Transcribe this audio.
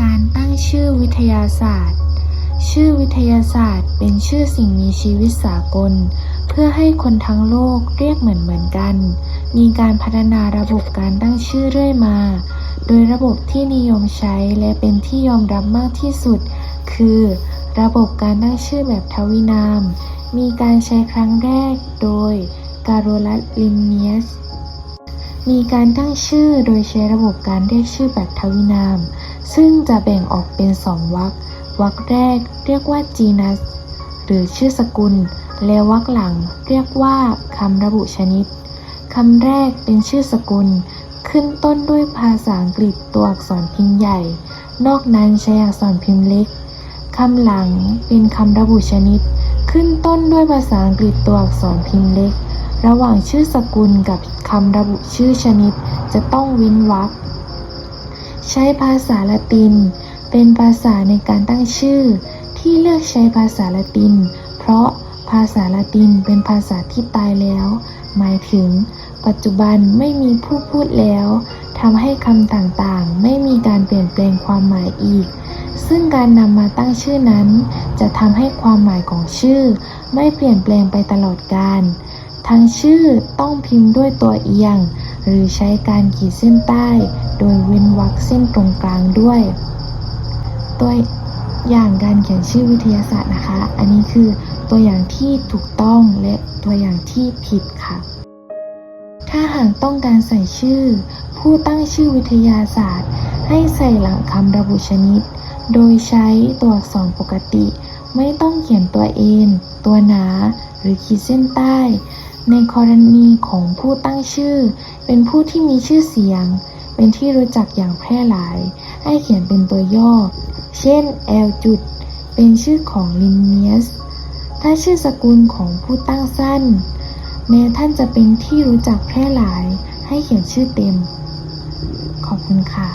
การตั้งชื่อวิทยาศาสตร์ ชื่อวิทยาศาสตร์เป็นชื่อสิ่งมีชีวิตสากล เพื่อให้คนทั้งโลกเรียกเหมือนเหมือนๆกัน มีการพัฒนาระบบการตั้งชื่อเรื่อยมา โดยระบบที่นิยมใช้และเป็นที่ยอมรับมากที่สุด คือ ระบบการตั้งชื่อแบบทวินาม มีการใช้ครั้งแรกโดยการโรลัสลินเนียสมีการตั้งชื่อโดยใช้ระบบการเรียกชื่อแบบทวินาม ซึ่งจะแบ่งออกเป็นสองวรรควรรคแรกเรียกว่าจีนัส หรือชื่อสกุล และวรรคหลังเรียกว่าคำระบุชนิดคำแรกเป็นชื่อสกุล ขึ้นต้นด้วยภาษาอังกฤษตัวอักษรพิมพ์ใหญ่ นอกนั้นใช้อักษรพิมพ์เล็กคำหลังเป็นคำระบุชนิด ขึ้นต้นด้วยภาษาอังกฤษตัวอักษรพิมพ์เล็ก ระหว่างชื่อสกุลกับคำระบุชื่อชนิด จะต้องเว้นวรรค ใช้ภาษาละติน เป็นภาษาในการตั้งชื่อ ที่เลือกใช้ภาษาละติน เพราะภาษาละตินเป็นภาษาที่ตายแล้ว หมายถึง ปัจจุบันไม่มีผู้พูดแล้วทำให้คำต่างๆ ไม่มีการเปลี่ยนแปลงความหมายอีก ซึ่งการนำมาตั้งชื่อนั้น จะทำให้ความหมายของชื่อ ไม่เปลี่ยนแปลงไปตลอดกาลทั้งชื่อต้องพิมพ์ด้วยตัวเอียง หรือใช้การขีดเส้นใต้ โดย เส้นตรงกลางด้วย ตัวอย่างการเขียนชื่อวิทยาศาสตร์นะคะ อันนี้คือตัวอย่างที่ถูกต้องและตัวอย่างที่ผิดค่ะ ถ้าหากต้องการใส่ชื่อ ผู้ตั้งชื่อวิทยาศาสตร์ ให้ใส่หลังคำระบุชนิด โดยใช้ตัวอักษรปกติ ไม่ต้องเขียนตัวเอนตัวหนา หรือขีดเส้นใต้ ในกรณีของผู้ตั้งชื่อ เป็นผู้ที่มีชื่อเสียง เป็นที่รู้จักอย่างแพร่หลาย ให้เขียนเป็นตัวย่อ เช่น L จุด เป็นชื่อของลินเนียส ถ้าชื่อสกุลของผู้ตั้งสั้น แม้ท่านจะเป็นที่รู้จักแพร่หลาย ให้เขียนชื่อเต็ม ขอบคุณค่ะ